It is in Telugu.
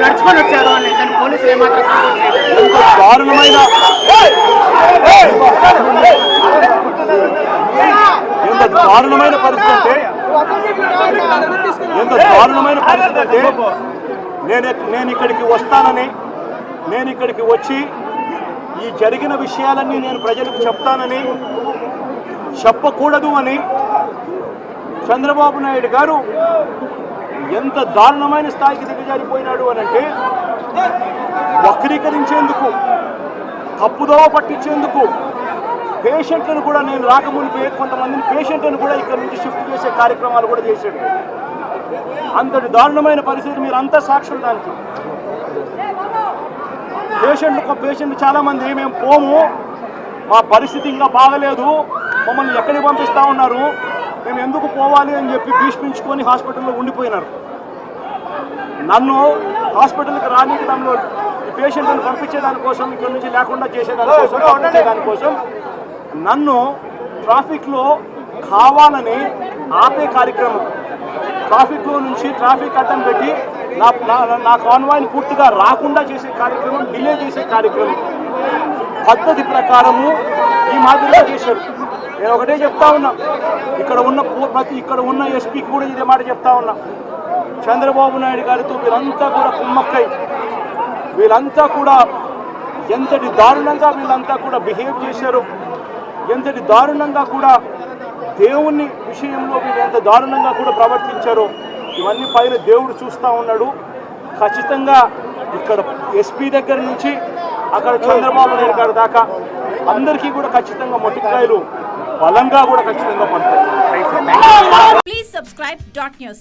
నడుచుకొని వచ్చారు అని పోలీసులు ఏమాత్రం ఎంత దారుణమైన ఎంత దారుణమైన పరిస్థితి అంటే ఎంత దారుణమైన పరిస్థితి అంటే నేను నేను ఇక్కడికి వస్తానని నేను ఇక్కడికి వచ్చి ఈ జరిగిన విషయాలన్నీ నేను ప్రజలకు చెప్తానని చెప్పకూడదు అని చంద్రబాబు నాయుడు గారు ఎంత దారుణమైన స్థాయికి దిగజారిపోయినాడు అని అంటే వక్రీకరించేందుకు తప్పుదోవ పట్టించేందుకు పేషెంట్లను కూడా నేను రాకమునిపే కొంతమందిని పేషెంట్లను కూడా ఇక్కడ నుంచి షిఫ్ట్ చేసే కార్యక్రమాలు కూడా చేశాడు. అంతటి దారుణమైన పరిస్థితి మీరు అంతా సాక్షులు దానికి. పేషెంట్లు ఒక పేషెంట్ చాలామంది మేము పోము మా పరిస్థితి ఇంకా బాగలేదు మమ్మల్ని ఎక్కడికి పంపిస్తా ఉన్నారు మేము ఎందుకు పోవాలి అని చెప్పి భీష్మించుకొని హాస్పిటల్లో ఉండిపోయినారు. నన్ను హాస్పిటల్కి రానికి దానిలో ఈ పేషెంట్ని పంపించేదానికోసం ఇక్కడ నుంచి లేకుండా చేసేదానికోసం పంపించేదానికోసం నన్ను ట్రాఫిక్లో కావాలని ఆపే కార్యక్రమం. ట్రాఫిక్లో నుంచి ట్రాఫిక్ అడ్డం పెట్టి నా- నా కాన్వాయ్ని పూర్తిగా రాకుండా చేసే కార్యక్రమం డిలే చేసే కార్యక్రమం. పద్ధతి ప్రకారము ఈ మాదిరిగా చేశారు. నేను ఒకటే చెప్తా ఉన్నా. ఇక్కడ ఉన్న ప్రతి ఇక్కడ ఉన్న ఎస్పీకి కూడా ఇదే మాట చెప్తా ఉన్నా. చంద్రబాబు నాయుడు గారితో వీళ్ళంతా కూడా కుమ్మక్కై. వీళ్ళంతా కూడా ఎంతటి దారుణంగా వీళ్ళంతా కూడా బిహేవ్ చేశారు. ఎంతటి దారుణంగా కూడా దేవుని విషయంలో వీళ్ళు ఎంత దారుణంగా కూడా ప్రవర్తించారో ఇవన్నీ పైన దేవుడు చూస్తూ ఉన్నాడు. ఖచ్చితంగా ఇక్కడ ఎస్పీ దగ్గర నుంచి అక్కడ చంద్రబాబు నాయుడు గారి దాకా అందరికీ కూడా ఖచ్చితంగా మొట్టికాయలు బలంగా కూడా ఖచ్చితంగా పడతాయి Please సబ్స్క్రైబ్ డాట్ news.